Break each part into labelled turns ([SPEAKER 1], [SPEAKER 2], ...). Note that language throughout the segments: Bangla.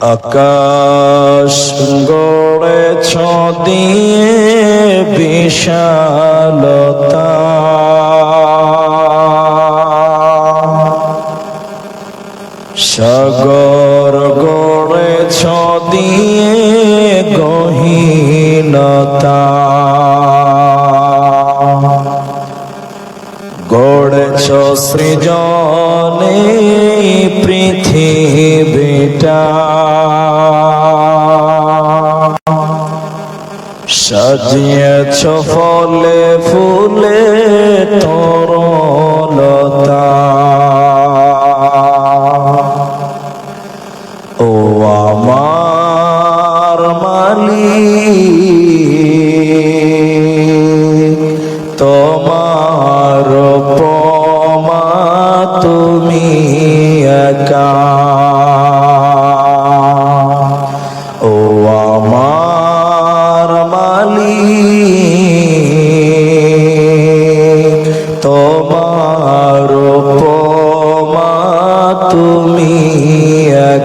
[SPEAKER 1] আকাশ গড়েছ দিয়ে বিশালতা। সাগর গড়েছ দিয়ে গহীনতা। গড়েছ সৃজনে পৃথিবীটা সাজিয়েছ ফলে ফুলে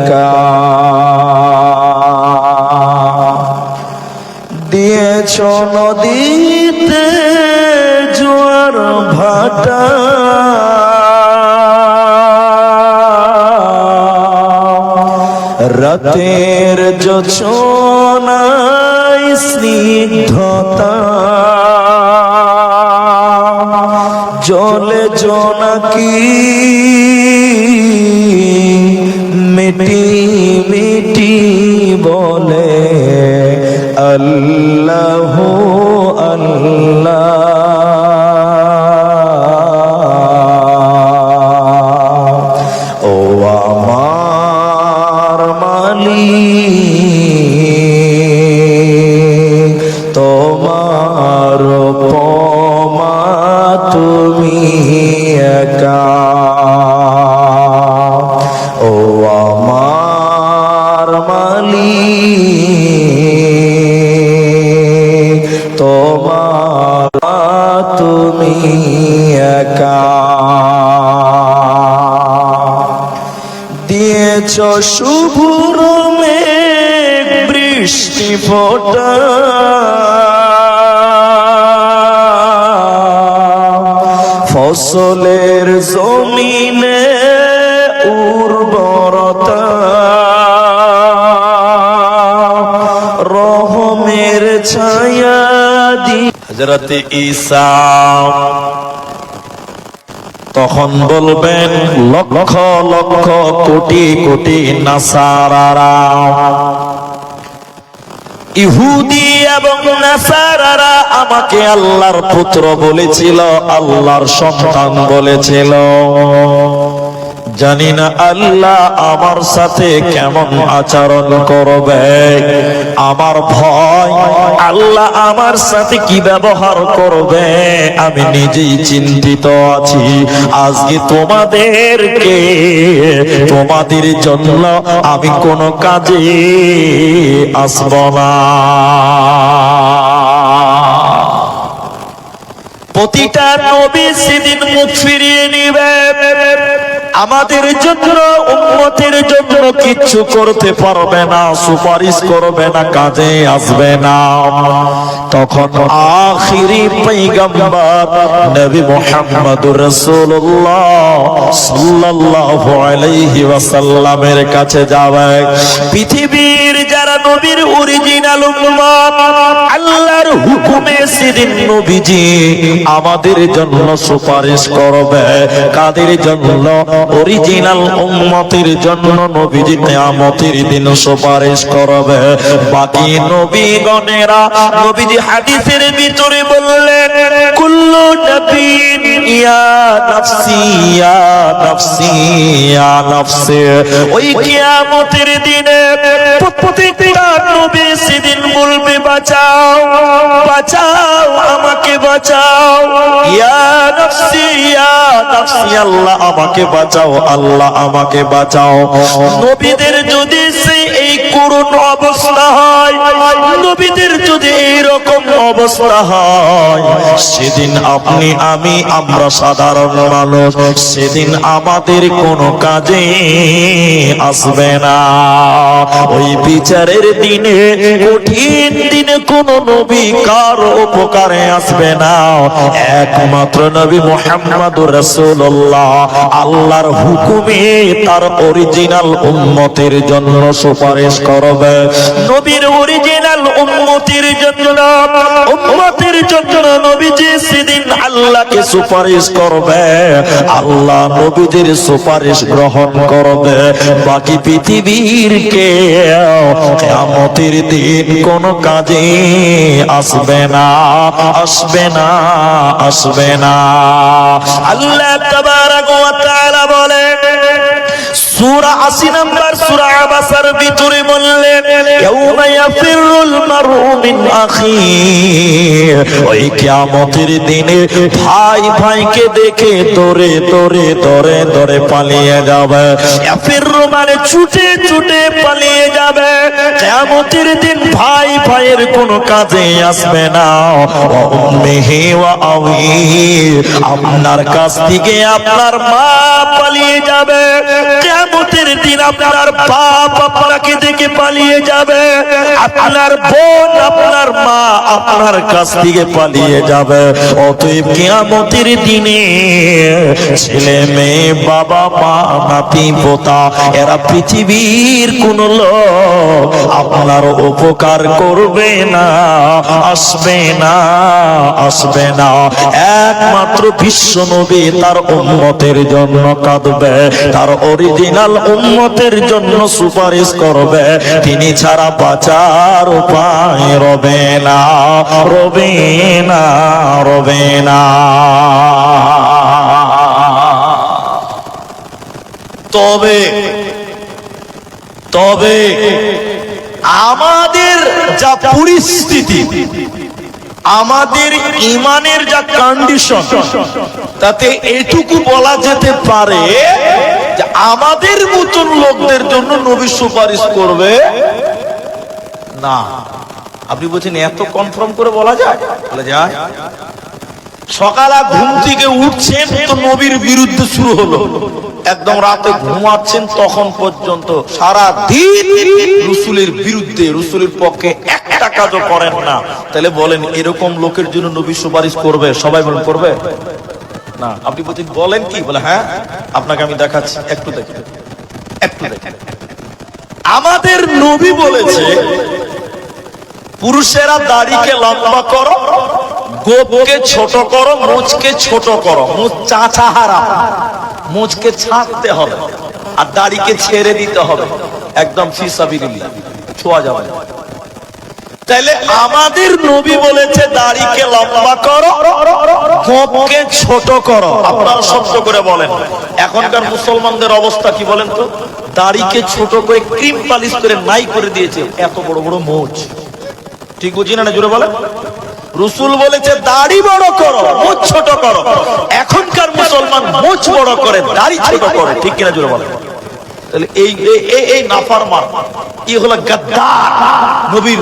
[SPEAKER 1] একা দিয়েছ নদীতে জোয়ার ভাটা। রাতের যোচনায় স্নিগ্ধতা। জলে জোনাকি মিটি মিটি বলে আল্লাহ আল্লাহ। দিয়েছ শুভুর মেঘ বৃষ্টি ফোটা। ফসলের জমিনে উর্বরতা। রহমের ছায়া দি হজরত ঈসা তখন বলবেন, লক্ষ লক্ষ কোটি কোটি নাসারারা। ইহুদি এবং নাসারারা আমাকে আল্লাহর পুত্র বলেছিল, আল্লাহর সন্তান বলেছিল। জানি না আল্লাহ আমার সাথে কেমন আচরণ করবে। আমার ভয়, আল্লাহ আমার সাথে কি ব্যবহার করবে? আমি নিজেই চিন্তিত আছি। আজকে তোমাদেরকে, তোমাদের জন্য আমি কোনো কাজে আসব না। প্রতিটা নবী সেদিন মুখ ফিরিয়ে নিবে। আমাদের জন্য উন্মতের জন্য কিছু করতে পারবে না, সুপারিশ করবে না, কাজে আসবে না। তখন আখিরি পৈগম্বর নবী মুহাম্মদুর রাসূলুল্লাহ সাল্লাল্লাহু আলাইহি ওয়াসাল্লামের কাছে যাবে পৃথিবীর যারা নবীর অরিজিনাল উম্মত, আল্লাহর হুকুমে সেদিন নবীজি আমাদের জন্য সুপারিশ করবে, কাদের জন্য? অরিজিনাল উম্মতের জন্য নবীজি কিয়ামতের দিন সুপারিশ করবে। বাকি নবীগণেরা নবীজি হাদিসের ভিতরে বললেন, কুল্লু নবীন ইয়া নাফসি ইয়া নাফসি ইয়া নাফসি। ওই কিয়ামতের দিনে প্রত্যেকটা নবী সেদিন বলবে, বাঁচাও বাঁচাও, আমাকে বাঁচাও। ইয়া ইয়া আল্লাহ আমাকে বাঁচাও, আল্লাহ আমাকে বাঁচাও। নবীদের যদি সে এই কুরআন করুণ অবস্থা হয়। নবীদের যদি এইরকম অবস্থা হয়, সেদিন আপনি, আমি, আমরা সাধারণ মানুষ, সেদিন আমাদের কোনো কাজে আসবে না। ওই বিচারের দিনে, কঠিন দিনে কোন নবী কার উপকারে আসবে না। একমাত্র নবী মোহাম্মদ রসুল্লাহ আল্লাহর হুকুমে তার অরিজিনাল উম্মতের জন্য সুপারিশ করবে। নবীর অরিজিনাল উম্মতের জন্য উম্মতের জন্য নবীজি সেদিন আল্লাহকে সুপারিশ করবে। আল্লাহ নবীদের সুপারিশ গ্রহণ করবে। বাকি পৃথিবীর কে কিয়ামতের দিন কোন কাজে আসবে না আসবে না আসবে না। আল্লাহ তাবারাক ওয়া বলেন সূরা 80 নম্বর সূরা আবাসার ভিতরে বললেন, ইয়াউমা ইয়াফিরুল মারউ মিন আখি। ওই কিয়ামতের দিনে ভাই ভাইকে দেখে দৌড়ে দৌড়ে দৌড়ে দৌড়ে পালিয়ে যাবে। ইয়াফিরু মানে ছুটে ছুটে পালিয়ে যাবে। কিয়ামতের দিন ভাই ভাইয়ের কোনো কাজে আসবে না। উম্মিহি আপনার কাছ থেকে আপনার মা পালিয়ে যাবে। কিয়ামতের দিন আপনার বাপ আপনাকে দেখে পালিয়ে যাবে। আপনার বোন, আপনার মা আপনার কাছ থেকে পালিয়ে যাবে। অতএব কিয়ামতের দিনে ছেলে মেয়ে, বাবা মা, নাতি, পোতা, এরা পৃথিবীর কোন লোক আপনার উপকার করবে না, আসবে না আসবে না। একমাত্র বিশ্ব নবী তার উম্মতের জন্য কাঁদবে, তার অরিজিনাল উম্মতের জন্য সুপারিশ করবে। তিনি ছাড়া বাঁচার উপায় রবে না রবে না রবে না। তবে তবে আমাদের যা পরিস্থিতি, আমাদের ইমানের যা কন্ডিশন তাতে এটুকু বলা যেতে পারে আমাদের মতন লোকদের জন্য নবী সুপারিশ করবে? না। আপনি বলছেন, এত কনফার্ম করে বলা যায়? বলা যায়। সকালে ঘুম থেকে উঠছেন তো নবীর বিরুদ্ধে শুরু হলো। একদম রাতে ঘুমাচ্ছেন তখন পর্যন্ত সারা দিন রসুলের বিরুদ্ধে, রসুলের পক্ষে একটা কাজও করেন না। তাহলে বলেন, এরকম লোকের জন্য নবী সুপারিশ করবে? সবাই বলেন, করবে? না, আপনি বলছেন, বলেন কি? বলে হ্যাঁ আপনাকে আমি দেখাচ্ছি, একটু দেখেন একটু দেখেন। আমাদের নবী বলেছে, পুরুষেরা দাড়িকে লম্বা করো, গোপকে ছোট করো, মুচকে ছোট করো। মুচ চাচা হারা মুচকে ছাঁকতে হবে, আর দাড়িকে ছেড়ে দিতে হবে। একদম ফিসাবিল্লাহ ছোঁয়া যাবে না। তাইলে আমাদের নবী বলেছে, দাড়িকে লম্বা করো গোপকে ছোট করো। আপনারা সত্য করে বলেন। এখনকার মুসলমানদের অবস্থা কি বলেন তো? দাড়িকে ছোট করে ক্রিম পালিশ করে নাই করে দিয়েছে। এত বড় বড় মোচ। ঠিক বুঝি না জোরে বলেন? রসুল বলেছে, দাড়ি বড় করো মুখ ছোট করো। এখনকার মুসলমান মুখ বড় করে, দাড়ি ছোট করে। ঠিক কিনা জোরে বলেন? এই হলো নবীর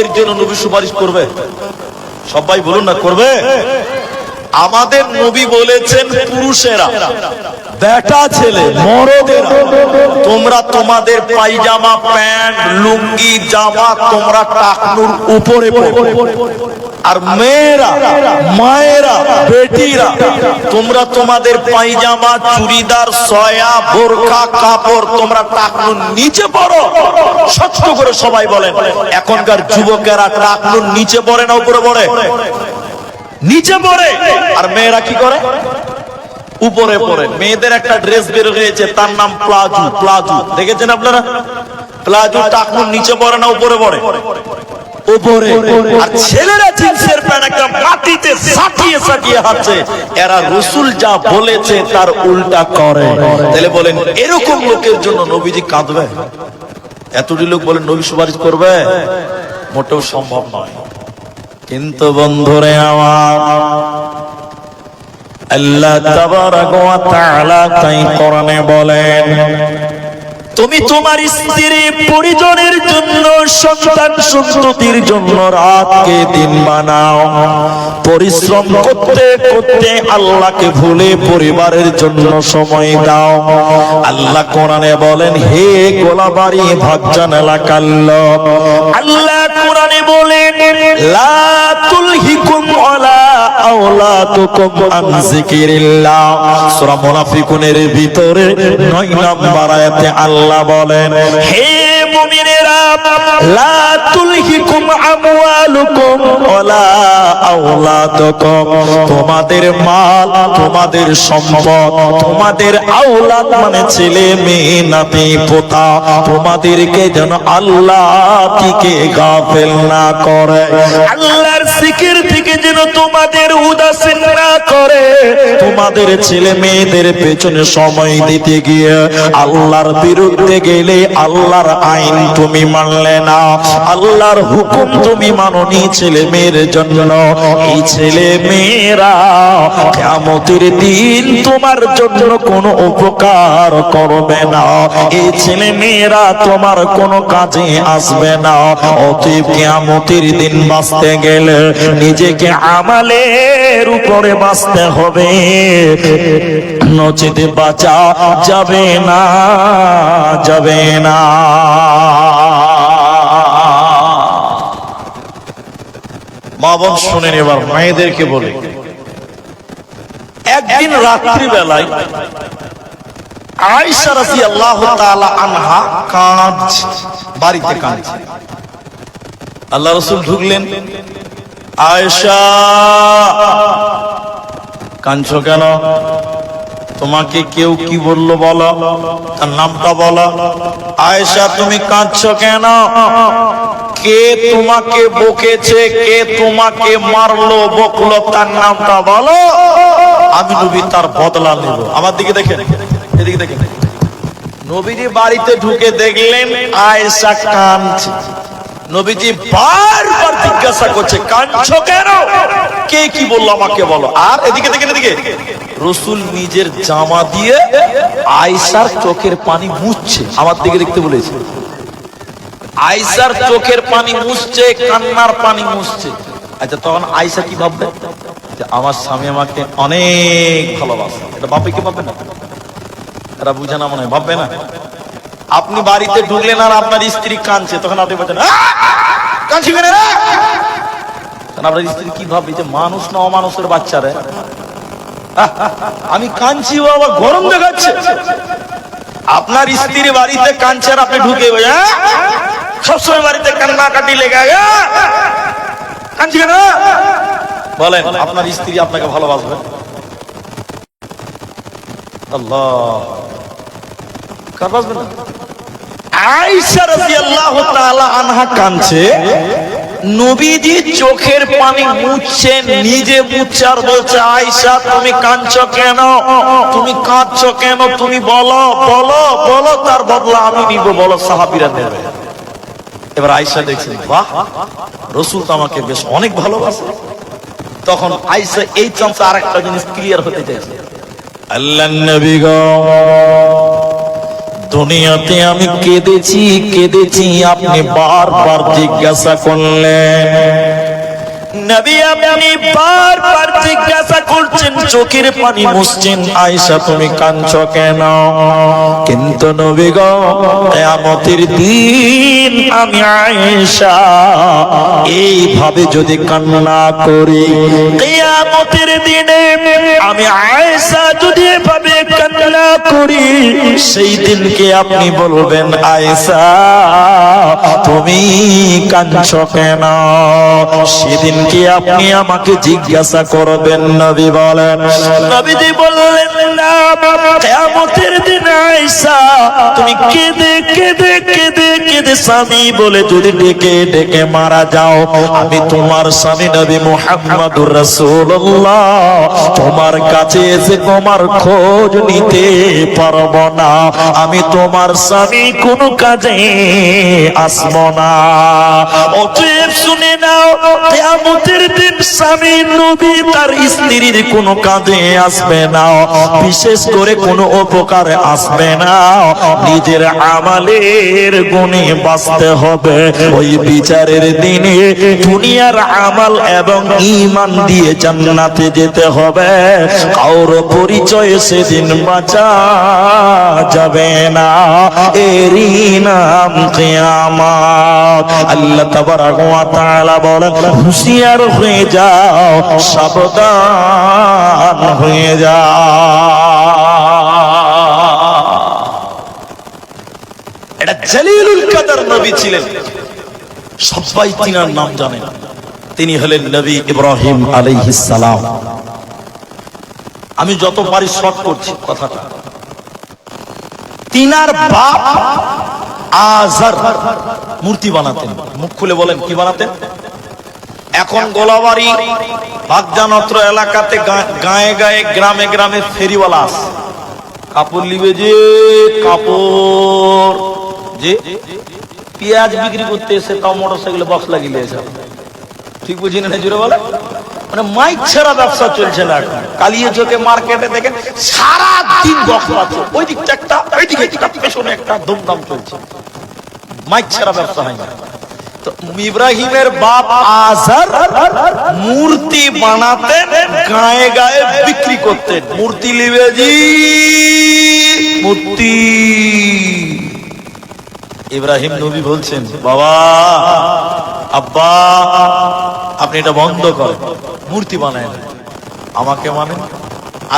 [SPEAKER 1] এর জন্য সুপারিশ করবে। সবাই বলুন না করবে? আমাদের নবী বলেছেন পুরুষেরা, বেটা ছেলে তোমরা তোমাদের পায়জামা প্যান্ট, লুঙ্গি, জামা, তোমরা টাকনুর উপরে আর মেয়েরা, মায়েরা, বেটিরা, তোমরা তোমাদের পায়জামা চুড়িদার, সয়া, বোরখা, কাপড়, তোমরা টাকনুর নিচে পড়ো সত্য করে সবাই বলেন, এখনকার যুবকেরা টাকনুর নিচে পড়ে না উপরে পড়ে নিচে পড়ে। আর মেয়েরা কি করে? উপরে পড়ে। মেয়েদের একটা ড্রেস বের হয়েছে তার নাম প্লাজু প্লাজু। দেখেছেন আপনারা? প্লাজু টাকুন নিচে পড়ে না উপরে পড়ে? উপরে আর ছেলেরা জিন্সের প্যান্ট একটা মাটিতে সাটিয়ে সাটিয়ে হাঁটছে। এরা রসুল যা বলেছে তার উল্টা করে। তাহলে বলেন এরকম লোকের জন্য নবীজি কাঁদবে? এতটি লোক বলেন নবী সুপারিশ করবে? মোটেও সম্ভব নয়। কিন্তু বন্ধুরে আমার আল্লাহ তাবারাক ওয়া তাআলা তাই কোরআনে বলেন তুমি তোমার স্ত্রী পরিজনের জন্য, সন্তান সন্ততির জন্য রাতকে দিন বানাও। পরিশ্রম করতে করতে আল্লাহকে ভুলে পরিবারের জন্য সময় দাও। আল্লাহ কোরআনে বলেন, হে গোলাবাড়ি ভাগজান এলাকার লোক আল্লাহ কোরআনে বলেন, লা তুলহিকুম ওয়ালা আওলাতুকুম আন যিকিরিল্লাহ। সূরা মুনাফিকুনের ভিতরে 9 নম্বর আয়াতে আল্লাহ বলেন হে মুমিনেরা লা তুলহিকুম আমওয়ালুকুম ওয়ালা আওলাদুকুম। তোমাদের মাল তোমাদের সম্পদ তোমাদের আওলাদ মানে ছেলে মেয়ে নাতি পোতা। তোমাদেরকে যেন আল্লাহ থেকে গাফেল না করে। আল্লাহর জিকির থেকে যেন তোমাদের উদাসীন না করে। তোমাদের ছেলে মেয়েদের পেছনে সময় দিতে গিয়ে আল্লাহর বিরুদ্ধে গেলে আল্লাহর আইন তুমি মানলে না। আল্লাহর হুকুম তুমি মাননি ছেলে মেয়ের জন্য। এই ছেলে মেয়েরা কিয়ামতের দিন তোমার জন্য কোনো উপকার করবে না। এই ছেলে মেয়েরা তোমার কোনো কাজে আসবে না। অতএব কিয়ামতের দিন বাঁচতে গেলে নিজেকে আমালের উপরে বাঁচতে হবে। নচেতে বাঁচা যাবে না যাবে না। মা বোন শুনেন এবার, মায়েদেরকে বলে। একদিন রাত্রি বেলায় আয়েশা রাদিয়াল্লাহু তাআলা আনহা কাঁদছে, বাড়িতে কাঁদছে। আল্লাহ রাসূল ঢুকলেন। আয়েশা, কাঁদছো কেন? তোমাকে কেউ কি বলল বলো? তার নামটা বলো। আয়েশা, তুমি কাঁদছো কেন? কে তোমাকে বকেছে? কে তোমাকে মারলো, বকলো? তার নামটা বলো। আমি নবী তার বদলা নেব। আমার দিকে দেখেন। এদিকে দেখেন। নবীজি বাড়িতে ঢুকে দেখলেন আয়েশা কাঁদছে। নবীজি বারবার জিজ্ঞাসা করছে, কাঁদছো কেন? কে কি বলল আমাকে বলো। আর এদিকে দেখেন এদিকে। রসুল নিজের জামা দিয়ে আয়েশার চোখের পানি মুছছে, আমার দিকে দেখতে বলেছে। আয়সার চোখের পানি মুছছে, কান্নার পানি মুছছে। আচ্ছা তখন আয়সা কি ভাববে? যে আমার স্বামী আমাকে অনেক ভালোবাসে। এটা বাপে কি ভাববে না? এরা বুঝে না মনে হয়, ভাববে না? আপনি বাড়িতে ঢুকলেন আর আপনার স্ত্রী কাঁদছে, তখন আপনি বলছেন, "আহ! কাঁদছি কেন আপনার স্ত্রী কি ভাববে যে মানুষ না অমানুষের বাচ্চা রে আমি কাঁদছি, ও আবার গরম দেখাচ্ছে আপনার স্ত্রী বাড়িতে কাঁদছে আর আপনি ঢুকে "হ্যাঁ? সবসময় বাড়িতে কান্না কাটি লেগে? কাঁদছি কেন বলেন, আপনার স্ত্রী আপনাকে ভালোবাসবে আল্লাহ কার বাসবে না? আয়েশা রাদিয়াল্লাহু তাআলা আনহা কাঁদছে নবীজি চোখের পানি মুছছে নিজে মুছছে আর বলছে আয়েশা তুমি কাঁদছো কেন? তুমি কাঁদছো কেন? তুমি বলো বলো বলো তার বদলা আমি নিব বলো সাহাবীরা নেবে। এবার আয়েশা দেখছেন বাহ রসুল তো আমাকে বেশ অনেক ভালোবাসে। তখন আয়েশা এই চান্সে আরেকটা জিনিস ক্লিয়ার হতে চাইছে। আল্লাহ নবী গো। দুনিয়াতে আমি কেঁদেছি কেঁদেছি আপনি বারবার জিজ্ঞাসা করলেন। নবী আপনি বারবার জিজ্ঞাসা করছেন, চোখের পানি মুছছেন আয়েশা, তুমি কাঁদছো কেন? কিন্তু নবী গো, কিয়ামতের দিন আমি আয়েশা এইভাবে যদি কান্না করি, কিয়ামতের দিনে আমি আয়েশা যদি এভাবে কান্না করি, সেই দিনকে আপনি বলবেন, আয়েশা, তুমি কাঞ্চ কেন? সেদিনকে আপনি আমাকে জিজ্ঞাসা করবেন নবী বলেন। নবীজি বললেন না কেয়ামতের দিন আয়েশা তুমি কেঁদে কেঁদে কেঁদে কেঁদে
[SPEAKER 2] স্বামী বলে যদি ডেকে ডেকে মারা যাও, আমি তোমার স্বামী নবী মুহাম্মদুর রাসূলুল্লাহ। তোমার কাছে এসে তোমার খোঁজ নিতে পারব না। আমি তোমার স্বামী কোন কাজে আসব না। অতএব শুনে নাও, কিয়ামতের দিন স্বামী নবী তার স্ত্রীর কোনো কাজে আসবে না। বিশেষ করে কোনো উপকারে আসবে না। নিজের আমালের গুণে বাঁচতে হবে। ওই বিচারের দিনে দুনিয়ার আমাল এবং ইমান দিয়ে জান্নাতে যেতে হবে। কাউর পরিচয় সেদিন বাঁচা যাবে না। এরই নাম কিয়ামত। আল্লাহ তাবারাক ওয়া তাআলা বলেন, হুঁশিয়ার হয়ে যাও, সাবধান হয়ে যাও
[SPEAKER 1] এটা জলিলুল কাদার নবী ছিলেন। সবাই তিনার নাম জানেন। তিনি হলেন নবী ইব্রাহিম আমি যত পারি শর্ট করছি কথাটা। তিনার বাপ আজার মূর্তি বানাতেন। মুখ খুলে বলেন, কি বানাতেন? এখন গোলাবাড়ি বাগজানত্র এলাকাতে গায়ে গায়ে, গ্রামে গ্রামে ফেরিওয়ালা আছে। কাপড় লিবে যে কাপড়। যে পেঁয়াজ বিক্রি করতে এসে তাও মোটর বক্স লাগিয়ে এসে ঠিক বুঝি না জুড়ে বলে? মানে মাইক ছাড়া ব্যবসা চলছে না এখন। কালিয়ে চোখে মার্কেটে দেখেন সারা দিন বক্স আছে। ওই দিকটা একটা ওই দিকে পেছনে একটা, ধুমধাম চলছে। মাইক ছাড়া ব্যবসা হয় না। তো ইব্রাহিমের বাপ আজার মূর্তি বানাতেন, গায়ে গায়ে বিক্রি করতেন। মূর্তি লিবে জি, মূর্তি। ইব্রাহিম নবী বলছেন, বাবা, আব্বা, আপনি এটা বন্ধ করেন, মূর্তি বানায়। আমাকে মানেন,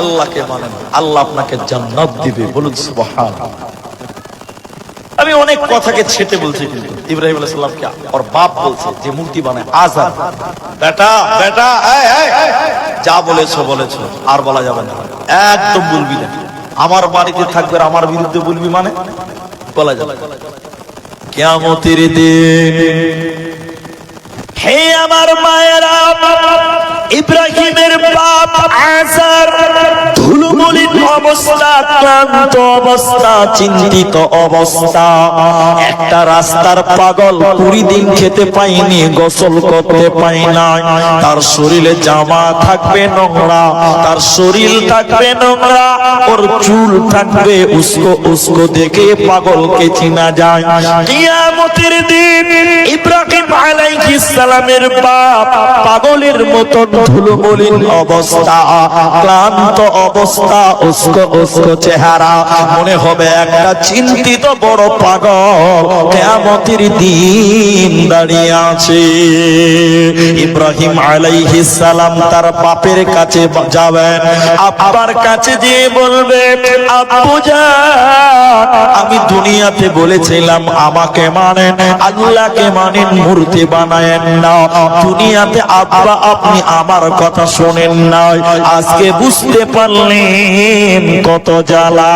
[SPEAKER 1] আল্লাহকে মানেন, আল্লাহ আপনাকে জান্নাত দিবে, বলুন সুবহান আমি অনেক কথাকে ছেটে বলছি কিন্তু, ইব্রাহিম আলাইহিস সালামকে ওর বাপ বলছে যে মূর্তি বানায় আজাদ বেটা বেটা যা বলেছ বলেছ, আর বলা যাবে না। একদম বলবি না। আমার বাড়িতে থাকবে আমার বিরুদ্ধে বলবি মানে? বলা যাবে।
[SPEAKER 2] কেয়ামতের দিন হে আমার মায়েরা, ইব্রাহিমের বাপ আজার ধুলোমলিন অবস্থা, ক্লান্ত অবস্থা, চিন্তিত অবস্থা। একটা রাস্তার পাগল কুড়ি দিন খেতে পাইনি গোসল করতে পাই না তার শরীরে জামা থাকবে নোংরা, তার শরীর থাকবে নোংরা। ওর চুল থাকবে উস্কো উস্কো দেখে পাগলকে চিনা যায়। কিয়ামতের দিন সালামের বাপ পাগলের মতো ধুলোমলিন অবস্থা, ক্লান্ত অবস্থা, উস্কো উস্কো চেহারা। মনে হবে একটা চিন্তিত বড় পাগল কিয়ামতের দিন দাঁড়িয়ে আছে। ইব্রাহিম আলাইহিস সালাম তার বাপের কাছে যাবেন। আব্বার কাছে যেয়ে বলবে আব্বু আমি দুনিয়াতে বলেছিলাম আমাকে মানেন, আল্লাহকে মানেন, মূর্তি বানায়েন না, দুনিয়াতে আব্বা আপনি আমার কথা শোনেন না আজকে বুঝতে পারলেন কত জ্বালা।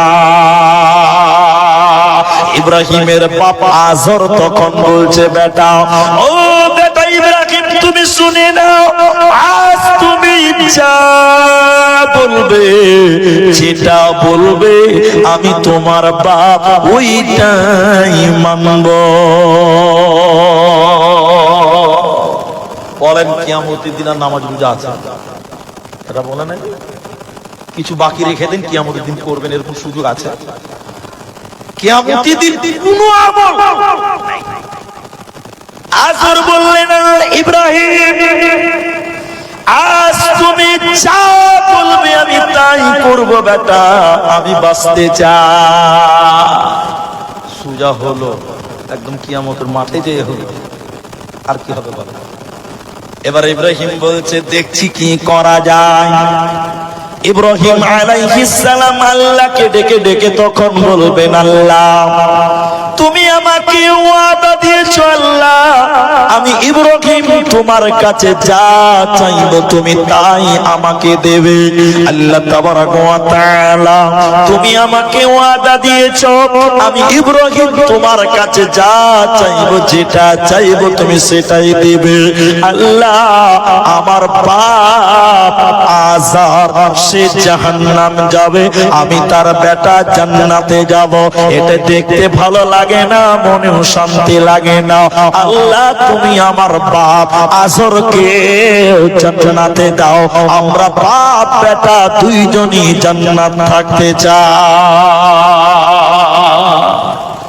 [SPEAKER 2] ইব্রাহিমের বাপ আজর তখন বলছে, বেটা, ও বেটা ইব্রাহিম, তুমি শুনে নাও, আজ তুমি যা বলবে, যেটা বলবে আমি তোমার বাপ, ওইটাই মানব।
[SPEAKER 1] বলেন কিয়ামতের দিন আর নামাজ রোজা আছে। এটা বলে নাই কিছু বাকি রেখে দিন, কিয়ামতের দিন করবেন, এরকম সুযোগ আছে। কিয়ামতের দিন কোনো আমল।
[SPEAKER 2] বললেন ইব্রাহিম, আজ তুমি বলবে আমি তাই করব বেটা, আমি বাঁচতে চাই।
[SPEAKER 1] সুজা হলো, একদম কিয়ামতের মাঠে যেয়ে হলো। আর কি হবে বলো?
[SPEAKER 2] এবার ইব্রাহিম বলছে, দেখছি কি করা যায়। ইব্রাহিম আলাইহিস সালাম আল্লাহকে ডেকে ডেকে তখন বলবেন, আল্লাহ তুমি আমাকে ওয়াদা দিয়েছ আল্লাহ। আমি ইব্রাহিম তোমার কাছে যা চাইব তুমি তাই আমাকে দেবে। আল্লাহ তাবারাক ওয়া তাআলা তুমি আমাকে ওয়াদা দিয়েছ। আমি ইব্রাহিম তোমার কাছে যা চাইব, যেটা চাইব তুমি সেটাই দেবে। আল্লাহ, আমার বাপ আজার সে জাহান্নাম যাবে। আমি তার বেটা জান্নাতে যাব। এটা দেখতে ভালো লাগে। না, মনেও শান্তি লাগে না। আল্লাহ, তুমি আমার বাপ আসরকে জান্নাতে দাও। আমরা বাপ, বেটা, দুইজনই জান্নাত থাকতে চাই।